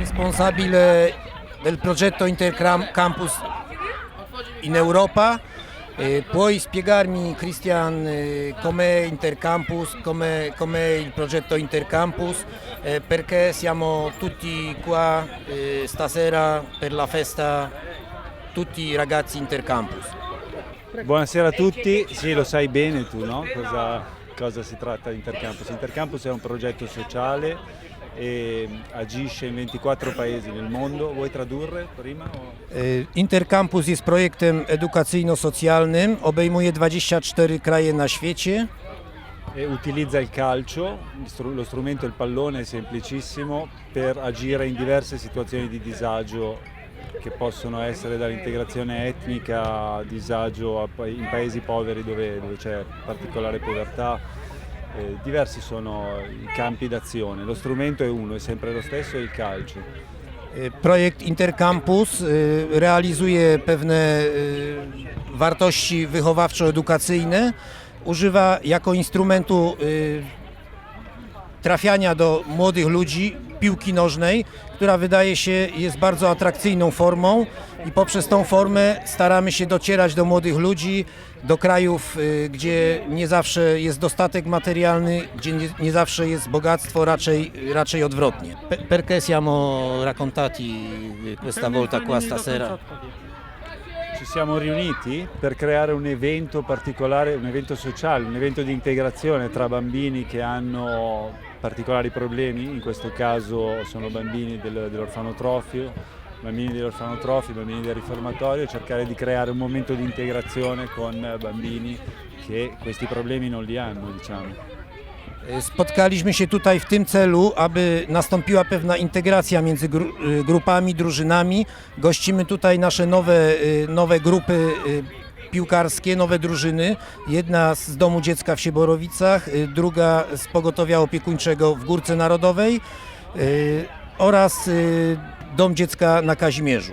responsabile del progetto Intercampus in Europa. Eh, puoi spiegarmi, Cristian, eh, com'è Intercampus, com'è, com'è il progetto Intercampus, eh, perché siamo tutti qua eh, stasera per la festa, tutti i ragazzi Intercampus. Buonasera a tutti, sì lo sai bene tu no? cosa, cosa si tratta di Intercampus. Intercampus è un progetto sociale e agisce in 24 paesi nel mondo. Vuoi tradurre prima? Intercampus jest projektem edukacyjno-socjalnym, obejmuje 24 kraje na świecie. E utilizza il calcio, lo strumento il pallone è semplicissimo, per agire in diverse situazioni di disagio che possono essere dall'integrazione etnica a disagio in paesi poveri dove, dove c'è particolare povertà. Eh, diversi sono i campi d'azione, lo strumento è uno, è sempre lo stesso, il calcio. E, Projekt Intercampus y, realizuje pewne y, wartości wychowawczo-edukacyjne, używa jako instrumentu y, trafiania do młodych ludzi piłki nożnej, która wydaje się jest bardzo atrakcyjną formą i poprzez tą formę staramy się docierać do młodych ludzi, do krajów, y, gdzie nie zawsze jest dostatek materialny, gdzie nie, nie zawsze jest bogactwo, raczej, raczej odwrotnie. Pe- Perché siamo raccontati questa volta qua stasera? Ci siamo riuniti per creare un evento particolare, un evento sociale, un evento di integrazione tra bambini che hanno particolari problemi, in questo caso sono bambini del- dell'orfanotrofio, bambini dell'orfanotrofio, bambini del riformatorio, cercare di creare un momento di integrazione con bambini che questi problemi non li hanno, diciamo. Spotkaliśmy się tutaj w tym celu, aby nastąpiła pewna integracja między gru- y, grupami, drużynami. Gościmy tutaj nasze nowe, y, nowe grupy y, piłkarskie, nowe drużyny. Jedna z Domu Dziecka w Sieborowicach, y, druga z Pogotowia Opiekuńczego w Górce Narodowej y, oraz y, Dom Dziecka na Kazimierzu.